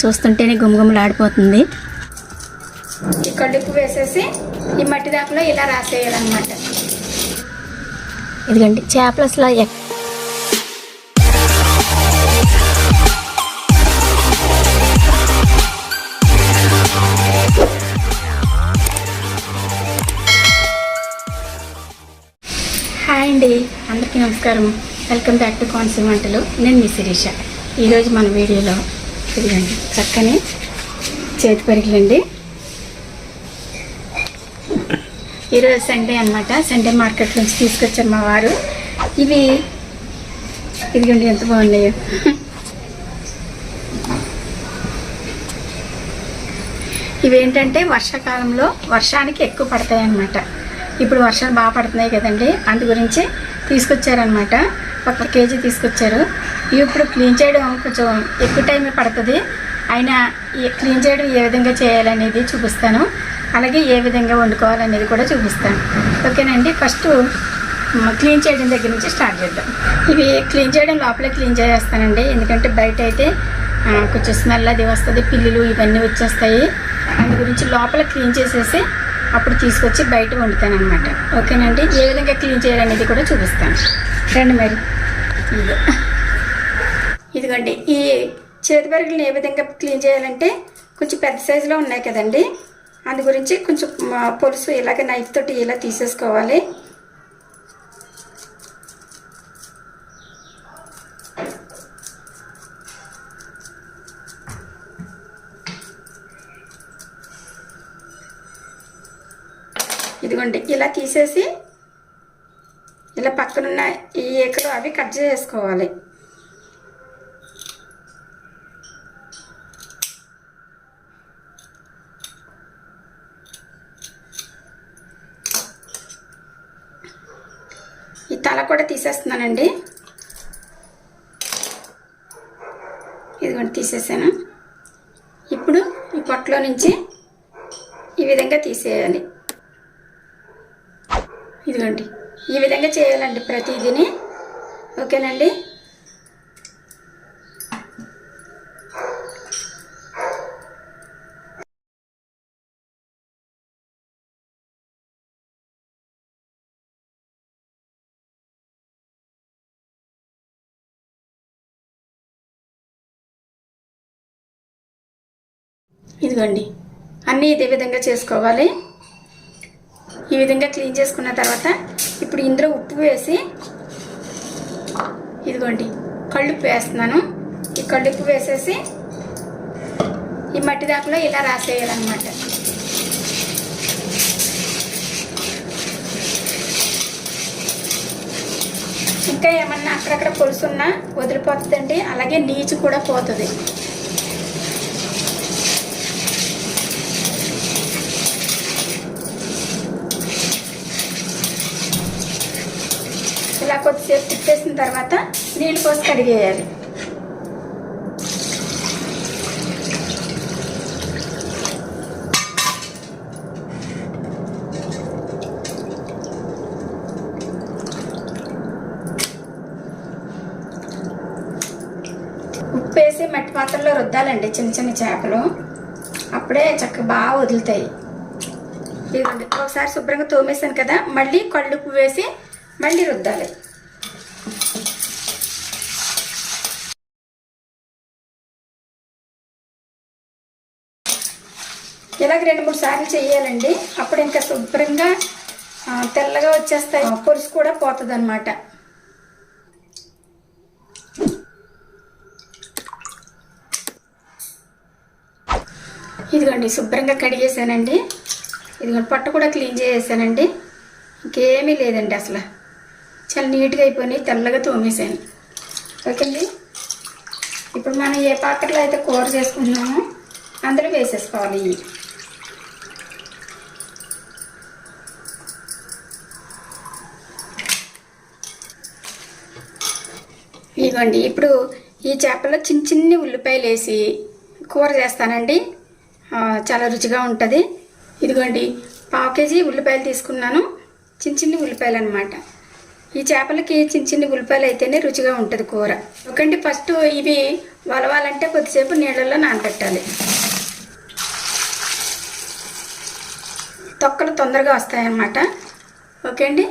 చూస్తుంటేనే గుమగుమలాడిపోతుంది. ఈ కళ్ళుప్పు వేసేసి ఈ మట్టి దాకలో ఇలా రాసేయాలన్నమాట. ఇదిగండి చేపలు అసలు హాయ్ అండి అందరికీ నమస్కారం. వెల్కమ్ బ్యాక్ టు కోనసీమ వంటలు. నేను మీ శిరీష. ఈరోజు మన వీడియోలో ఇదిగండి చక్కని చేతి పరికలండి. ఈరోజు సండే అన్నమాట. సండే మార్కెట్ నుంచి తీసుకొచ్చారు మా వారు. ఇవి ఇదిగండి ఎంత బాగున్నాయో. ఇవేంటంటే వర్షాకాలంలో వర్షానికి ఎక్కువ పడతాయి అన్నమాట. ఇప్పుడు వర్షాలు బాగా పడుతున్నాయి కదండి. అందు గురించి తీసుకొచ్చారనమాట ఒక కేజీ తీసుకొచ్చారు. ఇప్పుడు క్లీన్ చేయడం కొంచెం ఎక్కువ టైం పడుతుంది. అయినా క్లీన్ చేయడం ఏ విధంగా చేయాలనేది చూపిస్తాను. అలాగే ఏ విధంగా వండుకోవాలనేది కూడా చూపిస్తాను. ఓకేనండి? ఫస్ట్ క్లీన్ చేయడం దగ్గర నుంచి స్టార్ట్ చేద్దాం. ఇవి క్లీన్ చేయడం లోపలే క్లీన్ చేసేస్తానండి. ఎందుకంటే బయట అయితే కొంచెం స్మెల్ అది వస్తుంది పిల్లులు ఇవన్నీ వచ్చేస్తాయి. అందు గురించి లోపల క్లీన్ చేసేసి అప్పుడు తీసుకొచ్చి బయట వండుతాను అనమాట ఓకేనండి? ఏ విధంగా క్లీన్ చేయాలనేది కూడా చూపిస్తాను. రండి మరి. ఇదిగో. ఇదిగోండి ఈ చేతి బెరగులను ఏ విధంగా క్లీన్ చేయాలంటే కొంచెం పెద్ద సైజులో ఉన్నాయి కదండి. అందు గురించి కొంచెం పొలుసు ఇలాగ నైఫ్ తోటి ఇలా తీసేసుకోవాలి. ఇదిగోండి ఇలా తీసేసి ఇలా పక్కనున్న ఈ ఏకలు అవి కట్ చేసుకోవాలి ఈ తల కూడా తీసేస్తున్నానండి. ఇదిగోండి తీసేసాను. ఇప్పుడు ఈ పొట్టలో నుంచి ఈ విధంగా తీసేయాలి. ఇదిగోండి ఈ విధంగా చేయాలండి ప్రతిదీని. ఓకేనండి? ఇదిగోండి. అన్నీ ఇదే విధంగా చేసుకోవాలి. ఈ విధంగా క్లీన్ చేసుకున్న తర్వాత ఇప్పుడు ఇందులో ఉప్పు వేసి ఇదిగోండి కళ్ళుప్పు వేస్తున్నాను. ఈ కళ్ళుప్పు వేసేసి ఈ మట్టి దాకలో ఇలా రాసేయాలన్నమాట. ఇంకా ఏమన్నా అక్కడక్కడ పొలుసున్నా వదిలిపోతుందండి. అలాగే నీచు కూడా పోతుంది. కొద్దిసేపు తిప్పేసిన తర్వాత నీళ్ళు పోసి కడిగేయాలి. ఉప్పు వేసి మట్టి పాత్రలో రుద్దాలండి చిన్న చిన్న చేపలు. అప్పుడే చక్కగా బాగా వదులుతాయి. ఇదిగోండి ఒకసారి శుభ్రంగా తోమేసాను కదా మళ్ళీ కళ్ళుప్పు వేసి మళ్ళీ రుద్దాలి. ఇలాగ రెండు మూడు సార్లు చేయాలండి. అప్పుడు ఇంకా శుభ్రంగా తెల్లగా వచ్చేస్తాయి. పొలుసు కూడా పోతుంది అనమాట ఇదిగోండి శుభ్రంగా కడిగేసానండి. ఇదిగోండి పొట్ట కూడా క్లీన్ చేసేసానండి. ఇంకేమీ లేదండి అసలు. చాలా నీట్గా అయిపోయినాయి తెల్లగా తోమేసాను ఓకే అండి ఇప్పుడు మనం ఏ పాత్రలో అయితే కూర చేసుకుంటున్నామో అందులో వేసేసుకోవాలి. ఇదిగోండి ఇప్పుడు ఈ చేపలో చిన్న చిన్ని ఉల్లిపాయలు వేసి కూర చేస్తానండి. చాలా రుచిగా ఉంటుంది. ఇదిగోండి పావు కేజీ ఉల్లిపాయలు తీసుకున్నాను. చిన్న చిన్ని ఉల్లిపాయలు అనమాట ఈ చేపలకి చిన్న చిన్న ఉల్లిపాయలు అయితేనే రుచిగా ఉంటుంది కూర. ఒకండి ఫస్ట్ ఇవి వలవాలంటే కొద్దిసేపు నీళ్ళల్లో నానబెట్టాలి తొక్కలు తొందరగా వస్తాయన్నమాట. ఓకే అండి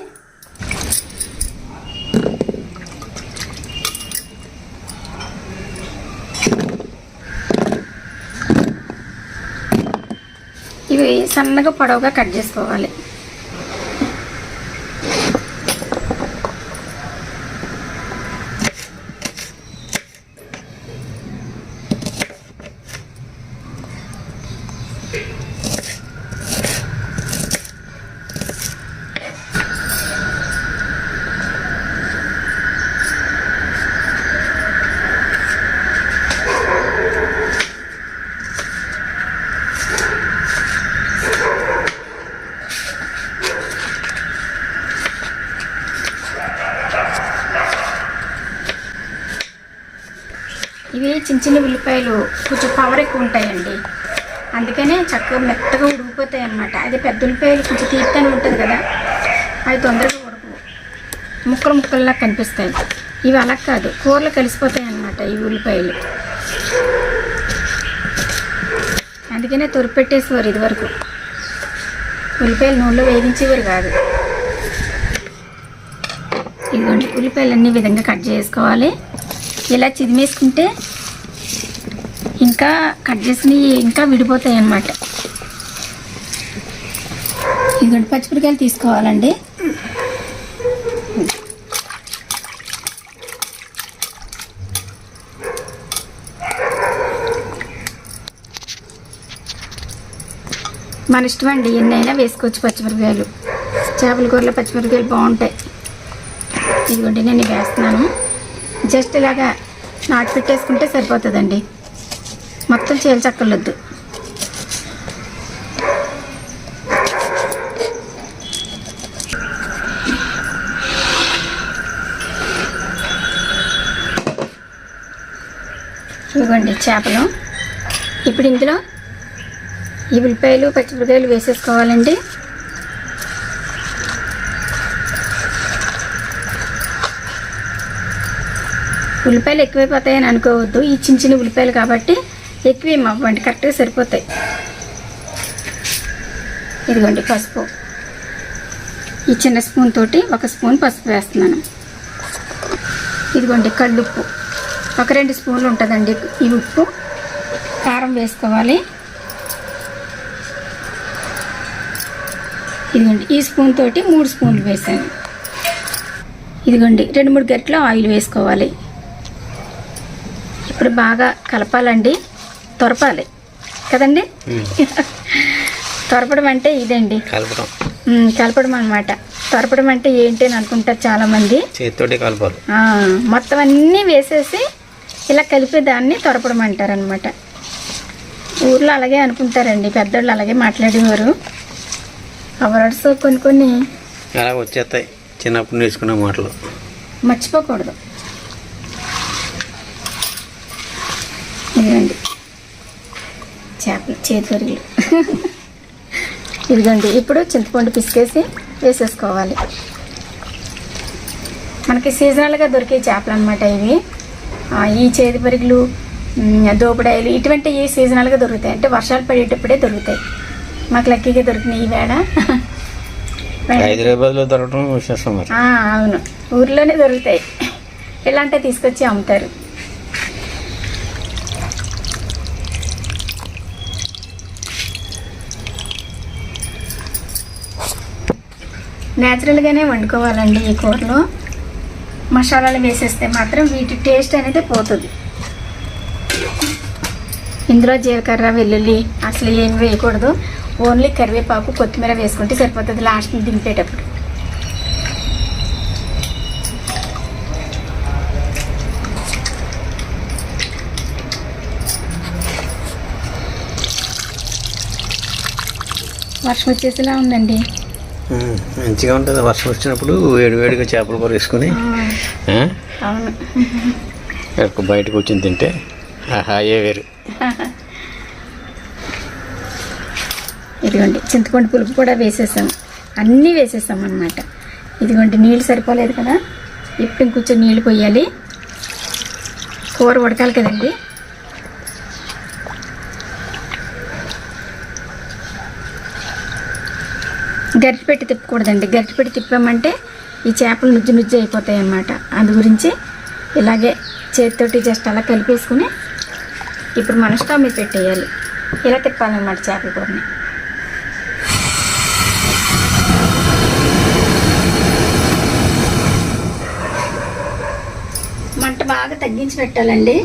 ఇవి సన్నగా పొడవుగా కట్ చేసుకోవాలి. ఇవి చిన్న చిన్న ఉల్లిపాయలు కొంచెం పవర్ ఎక్కువ ఉంటాయండి. అందుకనే చక్కగా మెత్తగా ఉడికిపోతాయి అన్నమాట. అది పెద్ద ఉల్లిపాయలు కొంచెం తీర్తనే ఉంటుంది కదా అవి తొందరగా ఉడకవు. ముక్కలు ముక్కల్లా కనిపిస్తాయి. ఇవి అలా కాదు కూరలు కలిసిపోతాయి అన్నమాట ఈ ఉల్లిపాయలు. అందుకనే తొరిపెట్టేసేవారు ఇదివరకు. ఉల్లిపాయలు నూనెలో వేగించేవారు కాదు. ఇదిగోండి ఉల్లిపాయలు అన్ని విధంగా కట్ చేసుకోవాలి. ఇలా చిదిమేసుకుంటే ఇంకా కట్ చేసినవి ఇంకా విడిపోతాయి అన్నమాట ఇదిగోండి పచ్చిమిరకాయలు తీసుకోవాలండి. మన ఇష్టం అండి ఎన్నైనా వేసుకోవచ్చు పచ్చిమిరపకాయలు. చేపల కూరలో పచ్చిమిరపకాయలు బాగుంటాయి. ఇదిగోండి నేను వేస్తున్నాను. జస్ట్ ఇలాగా నాటు పెట్టేసుకుంటే సరిపోతుందండి. మొత్తం చీలచక్కర్లొద్దు. ఇదిగోండి చేపలు. ఇప్పుడు ఇందులో ఈ ఉల్లిపాయలు పచ్చిమిరకాయలు వేసేసుకోవాలండి. ఉల్లిపాయలు ఎక్కువైపోతాయని అనుకోవద్దు. ఈ చిన్న చిన్న ఉల్లిపాయలు కాబట్టి ఎక్కువ ఏమవ్వండి కరెక్ట్గా సరిపోతాయి. ఇదిగోండి పసుపు. ఈ చిన్న స్పూన్ తోటి ఒక స్పూన్ పసుపు వేస్తున్నాను. ఇదిగోండి కళ్ళుప్పు. ఒక రెండు స్పూన్లు ఉంటుందండి. ఈ ఉప్పు కారం వేసుకోవాలి. ఇదిగోండి ఈ స్పూన్ తోటి మూడు స్పూన్లు వేసాను. ఇదిగోండి రెండు మూడు గంటలు ఆయిల్ వేసుకోవాలి. ఇప్పుడు బాగా కలపాలండి. తొరపాలి. కదండి? తొరపడం అంటే ఇదండి? కలపడం కలపడం అనమాట తొరపడం అంటే ఏంటి అని అనుకుంటారు చాలామంది. చేతితోటి కలపాలి. మొత్తం అన్నీ వేసేసి ఇలా కలిపేదాన్ని తొరపడం అంటారు అనమాట ఊర్లో అలాగే అనుకుంటారండి. పెద్దోళ్ళు అలాగే మాట్లాడేవారు. ఆ వర్డ్స్ కొన్ని కొన్ని అలా వచ్చేస్తాయి. చిన్నప్పుడు నేర్చుకున్న మాటలు. మర్చిపోకూడదు. ఇదిగోండి. చేపలు చేతురులు ఇదిగోండి ఇప్పుడు చింతపండు పిసికేసి వేసేసుకోవాలి. మనకి సీజనల్గా దొరికే చేపలు అనమాట ఇవి. ఆ, ఈ చేతి పరిగలు దోపడాయలు ఇటువంటివి సీజనల్గా దొరుకుతాయి. అంటే వర్షాలు పడేటప్పుడే దొరుకుతాయి. మాకు లక్కీగా దొరికినాయి ఈ వేడ హైదరాబాద్లో దొరకడం అవును. ఊర్లోనే దొరుకుతాయి. ఇలాంటివి తీసుకొచ్చి అమ్ముతారు. న్యాచురల్గానే వండుకోవాలండి ఈ కూరలో. మసాలాలు వేసేస్తే మాత్రం వీటి టేస్ట్ అనేది పోతుంది. ఇందులో జీలకర్ర వెల్లుల్లి అసలు ఏం వేయకూడదు. ఓన్లీ కరివేపాకు కొత్తిమీర వేసుకుంటే సరిపోతుంది లాస్ట్ దింపేటప్పుడు. వర్షం వచ్చేసేలా ఉందండి. మంచిగా ఉంటుంది. వర్షం వచ్చినప్పుడు వేడి వేడిగా చేపల కూర వేసుకుని బయటకు వచ్చి తింటే ఆహా ఏ వేరు. ఇదిగోండి చింతపండు పులుపు కూడా వేసేసాం. అన్నీ వేసేసాం అన్నమాట. ఇదిగోండి నీళ్ళు సరిపోలేదు కదా? ఇప్పుడు ఇంకొంచెం నీళ్ళు పోయాలి. కూర ఉడకాలి కదండి? గరిటె పెట్టి తిప్పకూడదండి. గరిటె పెట్టి తిప్పామంటే ఈ చేపలు నుజ్జు నుజ్జు అయిపోతాయి అన్నమాట. అందు గురించి ఇలాగే చేతితోటి జస్ట్ అలా కలిపేసుకుని ఇప్పుడు మన స్టవ్ మీద పెట్టేయాలి. ఇలా తిప్పాలన్నమాట చేపల కూరని. మంట బాగా తగ్గించి పెట్టాలండి.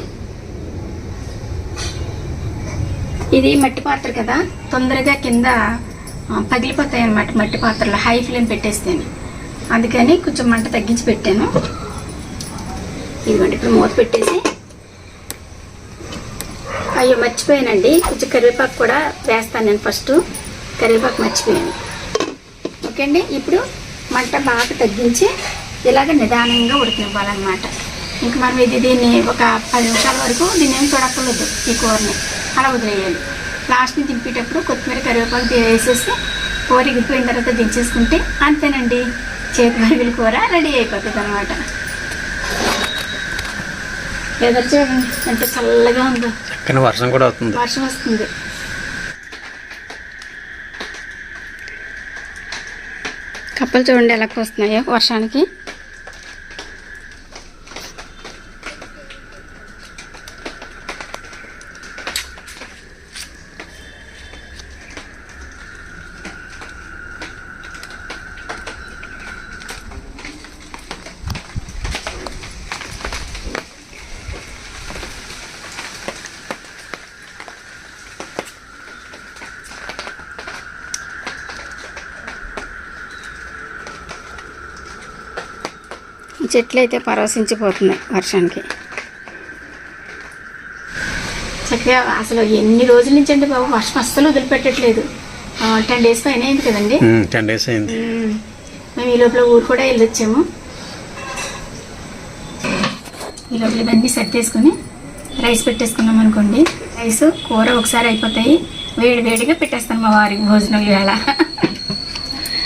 ఇది మట్టి పాత్ర కదా. తొందరగా కింద పగిలిపోతాయి అన్నమాట మట్టి పాత్రలో. హై ఫ్లేమ్ పెట్టేస్తేనే. అందుకని కొంచెం మంట తగ్గించి పెట్టాను. ఇదిగోండి ఇప్పుడు మూత పెట్టేసి. అయ్యో మర్చిపోయానండి. కొంచెం కరివేపాకు కూడా వేస్తాను నేను ఫస్ట్. కరివేపాకు మర్చిపోయాను. ఓకే అండి ఇప్పుడు మంట బాగా తగ్గించి ఇలాగ నిదానంగా ఉడికివ్వాలన్నమాట ఇంక మనం ఇది దీన్ని ఒక పది నిమిషాల వరకు దీన్ని ఏం చూడక్కర్లేదు ఈ కూరని. అలా వదిలేయాలి లాస్ట్ని దింపేటప్పుడు కొత్తిమీర కరివేపాకు వేసేసి కూర ఇగిపోయిన తర్వాత దించేసుకుంటే అంతేనండి. చేతి మరుగుల కూర రెడీ అయిపోతుంది అనమాట వెదర్ చూడండి ఎంత చల్లగా ఉందో. కానీ వర్షం కూడా అవుతుంది వర్షం వస్తుంది. కప్పలు చూడండి ఎలా వస్తున్నాయో వర్షానికి. చెట్లు అయితే పరవశించిపోతున్నాయి వర్షానికి. చక్కగా అసలు ఎన్ని రోజుల నుంచి అండి బాబు? వర్షం అస్సలు వదిలిపెట్టట్లేదు. టెన్ డేస్ పైన అయింది కదండి? టెన్ డేస్ అయింది. మ్మ్. ఈ లోపల ఊరు కూడా వెళ్ళొచ్చాము. ఈ లోపల ఇవన్నీ సెట్ చేసుకుని రైస్ పెట్టేసుకున్నాం అనుకోండి. రైస్ కూర ఒకసారి అయిపోతాయి. వేడి వేడిగా పెట్టేస్తాను మా వారికి భోజనం ఇవాళ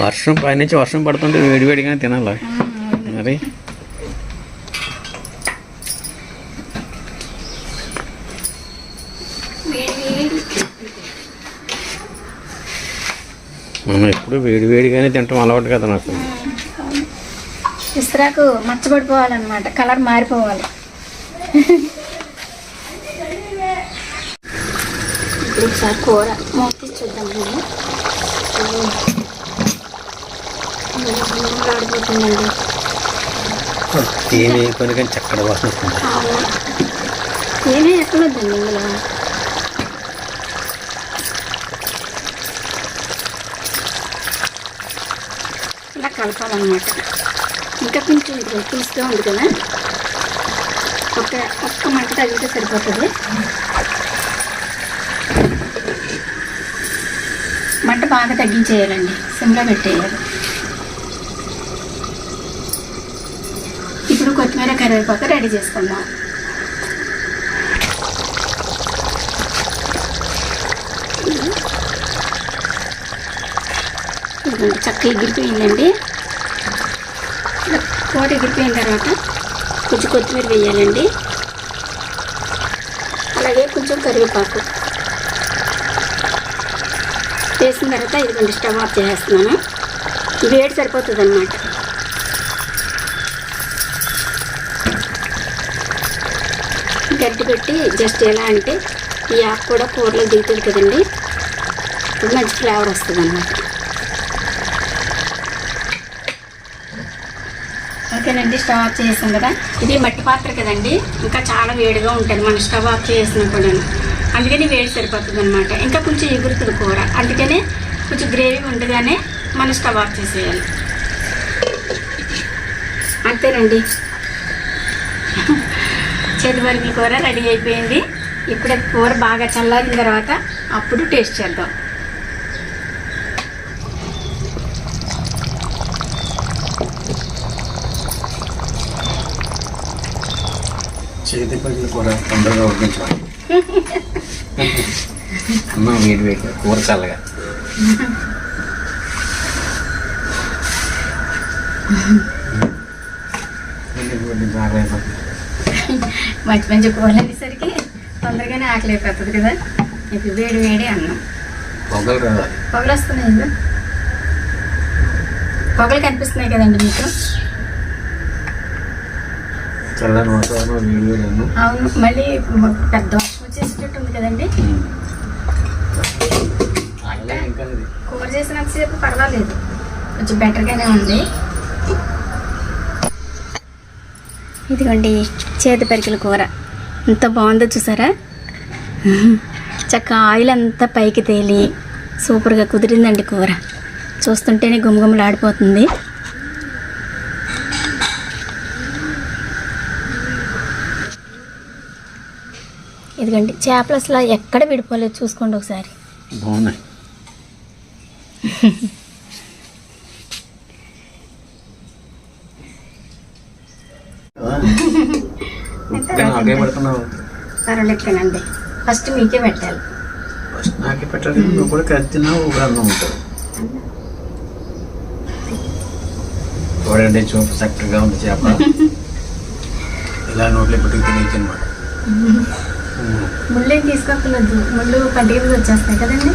వర్షం పైనుంచి వర్షం పడుతుంటే వేడి వేడిగానే తినాలి. మరి వేడి వేడి మనం ఎప్పుడు వేడి వేడిగానే తింటాం అలవాటు కదా నాకు. ఇస్త్రాకు మచ్చబడిపోవాలన్నమాట. కలర్ మారిపోవాలి. ఇప్పుడు ఒకసారి కూర. మూత చూద్దాం ఆడిపోతుందండి ఏమి కొని కానీ చక్కడ వాసన వస్తుంది. ఏమీ ఎక్కడొద్దండి ఇందులో? కలపాలన్నమాట. ఇంకా కొంచెం ఇది పులుసుగా ఉంది కదా? ఒక ఒక్క మంట తగిలితే సరిపోతుంది. మంట బాగా తగ్గించేయాలండి. సిమ్లో పెట్టేయాలి. ఇప్పుడు కొత్తిమీర కరివేపాకు రెడీ చేసుకుందాం. ఇదిగోండి చక్కగా ఎగిరిపోయిందండి. కోట ఎగిరిపోయిన తర్వాత కొంచెం కొత్తిమీర వేయాలండి. అలాగే కొంచెం కరివేపాకు. వేసిన తర్వాత ఇదిగోండి స్టవ్ ఆఫ్ చేసేస్తున్నాను. వేడి సరిపోతుంది అనమాట గడ్డి పెట్టి జస్ట్ ఎలా అంటే ఈ ఆకు కూడా కూరలో దిగుతుంది కదండి. మంచి ఫ్లేవర్ వస్తుంది అన్నమాట ఓకేనండి స్టవ్ ఆఫ్ చేసాం కదా. ఇది మట్టి పాత్ర కదండి. ఇంకా చాలా వేడిగా ఉంటుంది. మనం స్టవ్ ఆఫ్ చేసినా కూడా అందుకని వేడి సరిపోతుంది అనమాట ఇంకా కొంచెం ఎగురుతుంది కూర. అందుకనే కొంచెం గ్రేవీ ఉండగానే మనం స్టవ్ ఆఫ్ చేసేయాలి. అంతేనండి. చేతి కూర రెడీ అయిపోయింది. ఇప్పుడు కూర బాగా చల్లారిన తర్వాత అప్పుడు టేస్ట్ చేద్దాం. చేతి పగిలి కూర తొందరగా ఉడికించాలి అన్నం వేడి వేడి కూర చల్లగా మంచి మంచి కూరలు అనేసరికి తొందరగానే ఆకలి అయిపోతుంది కదా. ఇప్పుడు వేడి వేడి అన్నం. పొగలు రావాలి. పొగలు వస్తున్నాయి. పొగలు కనిపిస్తున్నాయి కదండి మీకు? చల్లని వాతావరణం అవును మళ్ళీ పెద్ద వర్షం వచ్చేసేటట్టు ఉంది కదండి. కూర చేసినంతసేపు పర్వాలేదు. కొంచెం బెటర్గానే ఉంది. ఇదిగోండి చేతి పరికల కూర. ఎంత బాగుందో చూసారా? చక్క ఆయిల్ అంతా పైకి తేలి సూపర్గా కుదిరిందండి కూర. చూస్తుంటేనే గుమగుమలాడిపోతుంది. ఇదిగోండి చేపలు అసలు ఎక్కడ విడిపోలేదు చూసుకోండి ఒకసారి. బాగున్నాయి. పర్వాలేదండి ఫస్ట్ మీకే పెట్టాలి. ఫస్ట్ నాకే పెట్టాలి నువ్వు కూడా కత్తినా ఒక అన్నం ఉంటుంది. చూడండి చూపు చక్కగా ఉంది చేప. ఇలా నోట్లో పెట్టుకు తినేసి అనమాట ముళ్ళేం తీసుకోకలేదు ముళ్ళు మీద వచ్చేస్తాయి కదండి.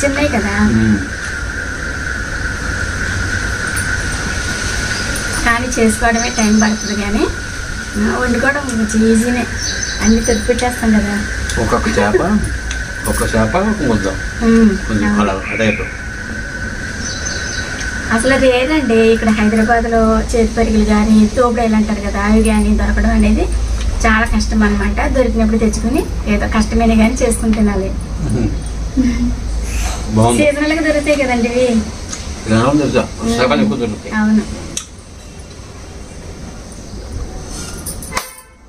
చిన్నవి కదా? కానీ చేసుకోవడమే టైం పడుతుంది కానీ వండుకోవడం కొంచెం ఈజీనే. అన్ని తొక్కి పెట్టేస్తాం కదా. ఒక్కొక్క చేప ఒక్క చేప ఒక ముద్ద. మ్మ్. కొంచెం అలా అదే అసలు అది ఏదండి ఇక్కడ హైదరాబాద్లో చేతి పరిగలు కానీ తోపుడేలు అంటారు కదా అవి కానీ దొరకడం అనేది చాలా కష్టం అనమాట దొరికినప్పుడు తెచ్చుకుని ఏదో కష్టమైన కానీ చేసుకుని తినాలి. బాగుంది. సీజనల్గా దొరుకుతాయి కదండి అవును.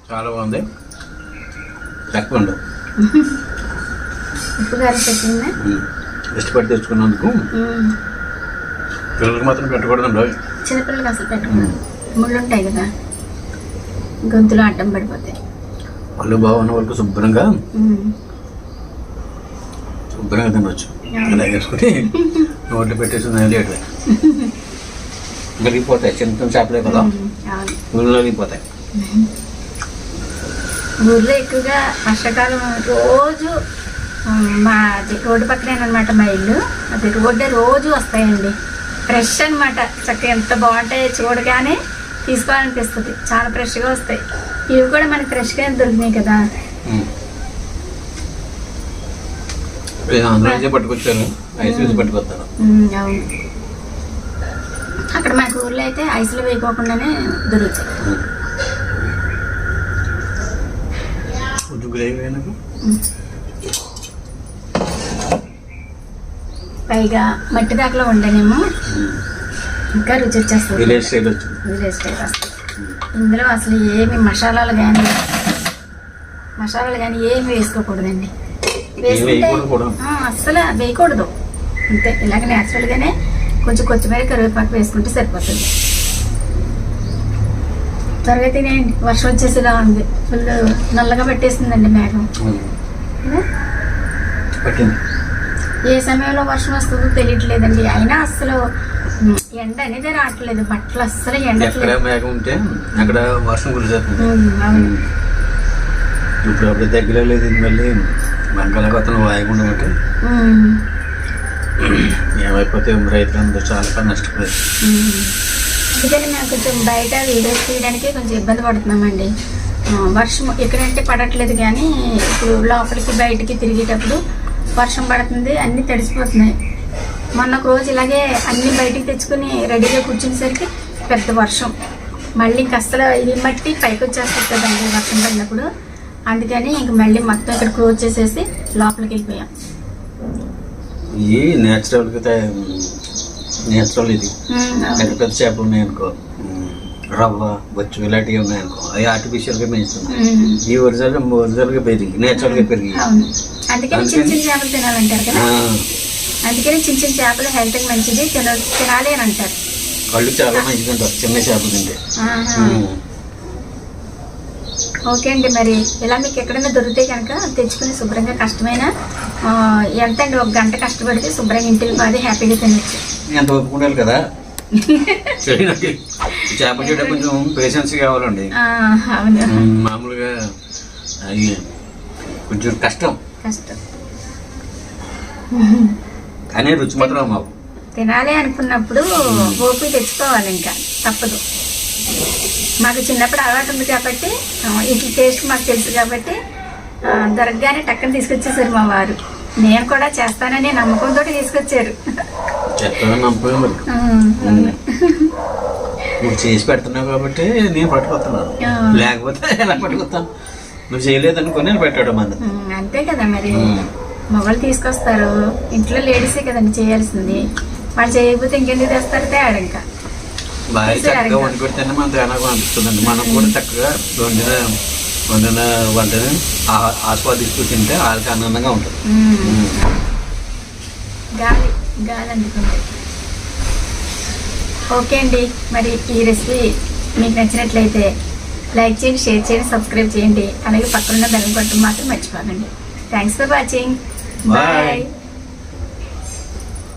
చాలా బాగుంది. ఉప్పు గారి పెట్టిందా? ఇష్టపడి తెచ్చుకున్నందుకు పిల్లలకి మాత్రం పెట్టకూడదండి. చిన్నపిల్లలకి అసలు పెట్టుకున్నాను ముళ్ళు ఉంటాయి కదా. గొంతులో అడ్డం పడిపోతాయి. వాళ్ళు బాగున్న వాళ్ళకి శుభ్రంగా. శుభ్రంగా తినవచ్చు ఇలా వేసుకుని నోట్లో పెట్టేసి నదిలేటు నలిగిపోతాయి చిన్న చిన్న చేపలే కదా. ఉమ్, అవును. ఊళ్ళు నలిగిపోతాయి ఊర్లో ఎక్కువగా వర్షాకాలం రోజు మా రోడ్డు పక్కనే అనమాట మా ఇల్లు. అది రోడ్డే రోజు వస్తాయండి. ఫ్రెష్ అన్నమాట. చక్కగా ఎంత బాగుంటాయి చూడగానే తీసుకోవాలనిపిస్తుంది. చాలా ఫ్రెష్గా వస్తాయి. ఇవి కూడా మనకి ఫ్రెష్గా దొరికినాయి కదా. పట్టుకొచ్చాను. పట్టుకొస్తాను. అక్కడ మనకు ఊర్లో అయితే ఐస్లో వేయకోకుండానే దొరుకుతాయి. పైగా మట్టి దాకలో వండానేమో ఇంకా రుచి వచ్చేస్తుంది. విలేజ్ స్టైల్ వచ్చింది విలేజ్ టైప్ వస్తుంది. ఇందులో అసలు ఏమి మసాలాలు కానీ మసాలాలు కానీ ఏమి వేసుకోకూడదండి వేసుకుంటే అస్సలు వేయకూడదు. అంతే. ఇలాగ న్యాచురల్గానే కొంచెం కొత్తిమీర కరివేపాకు వేసుకుంటే సరిపోతుంది. త్వరగా తినేయండి. వర్షం వచ్చేసేలా ఉంది. ఫుల్ నల్లగా పెట్టేసిందండి మేఘం. ఏ? సమయంలో వర్షం వస్తుందో తెలియట్లేదండి. అయినా అసలు ఎండ అనేది రావట్లేదు. బట్టలు అస్సలు ఎక్కడ ఎండట్లేదు మేఘం ఉంటే అక్కడ వర్షం కురిసేస్తుంది. ఇప్పుడు అప్పుడు దగ్గర లేదు మళ్ళీ. బంగాళాఖాతం వాయకుండా ఉంటే ఏమైపోతే రైతులందరూ చాలా నష్టపోయారు. అందుకని మేము కొంచెం బయట వీడియోస్ తీయడానికి కొంచెం ఇబ్బంది పడుతున్నామండి. వర్షం ఎక్కడంటే పడట్లేదు కానీ ఇప్పుడు లోపలికి బయటికి తిరిగేటప్పుడు వర్షం పడుతుంది అన్నీ తడిసిపోతున్నాయి. మొన్న ఒక రోజు ఇలాగే అన్నీ బయటికి తెచ్చుకుని రెడీగా కూర్చునేసరికి పెద్ద వర్షం. మళ్ళీ ఇంక అసలు ఇది మట్టి పైకి వచ్చేస్తుంది కదండి వర్షం పడినప్పుడు. అందుకని ఇంక మళ్ళీ మొత్తం ఇక్కడ క్లోజ్ చేసేసి లోపలికి వెళ్ళిపోయాం. ఇవి నేచురల్గా నేచురల్ ఇది. పెద్ద పెద్ద చేపలు ఉన్నాయనుకో రవ్వ బొచ్చు ఇలాంటివి ఉన్నాయనుకో అవి ఆర్టిఫిషియల్గా పెంచుతున్నాయి ఉమ్. ఈ ఒరిజినల్ ఒరిజినల్గా పెరిగి నేచురల్గా పెరిగి. అవును. అందుకని చిన్న చిన్న చేపలు హెల్త్కి మంచిది తిన తినాలి అని అంటారు కళ్ళు చాలా మంచిది అంటారు చిన్న చేపలు తింటే. ఓకే అండి మరి ఇలా మీకు ఎక్కడైనా దొరికితే కనుక తెచ్చుకుని శుభ్రంగా కష్టమైన ఎంత అండి ఒక గంట కష్టపడితే శుభ్రంగా ఇంటికి పాది హ్యాపీగా తినచ్చు. ఎంత ఒప్పుకుండాలి కదా? చేప చేయడం కొంచెం పేషెన్స్ కావాలండి. ఆ, అవును. ఉమ్, మామూలుగా కొంచెం కష్టం. కష్టం. కానీ రుచి మాత్రం మాకు. తినాలి అనుకున్నప్పుడు ఓపి తెచ్చుకోవాలి ఇంకా తప్పదు. మాకు చిన్నప్పుడు అలవాటు ఉంది కాబట్టి ఆ, ఇట్ల టేస్ట్ మాకు తెలుసు కాబట్టి దొరకగానే టక్కన తీసుకొచ్చేసారు మా వారు. నేను కూడా చేస్తానని నమ్మకంతో తీసుకొచ్చారు. నువ్వు చేసి పెడుతున్నావు కాబట్టి నేను పట్టుకొస్తున్నాను. లేకపోతే ఎలా పట్టుకొస్తాను? నువ్వు నేను పెట్టాడు మన అంతే కదా మరి. మొగలు తీసుకొస్తారు. ఇంట్లో లేడీసే కదండి చేయాల్సింది. వాళ్ళు చేయకపోతే ఇంకెందుకు తెస్తారు తేడా ఇంకా. భార్య చక్కగా మన తేడాగా అనిపిస్తుందండి. మనం కూడా చక్కగా వండిన వండిన వంటని ఆ- ఆస్వాదిస్తూ తింటే వాళ్ళకి ఆనందంగా ఉంటుంది. గాలి గాలి ఓకే అండి. మరి ఈ రెసిపీ మీకు నచ్చినట్లయితే లైక్ చేయండి షేర్ చేయండి సబ్స్క్రైబ్ చేయండి. అలాగే పక్కన బెల్లం కొట్టడం మాత్రం మర్చిపోకండి. Thanks for watching. Bye. Bye.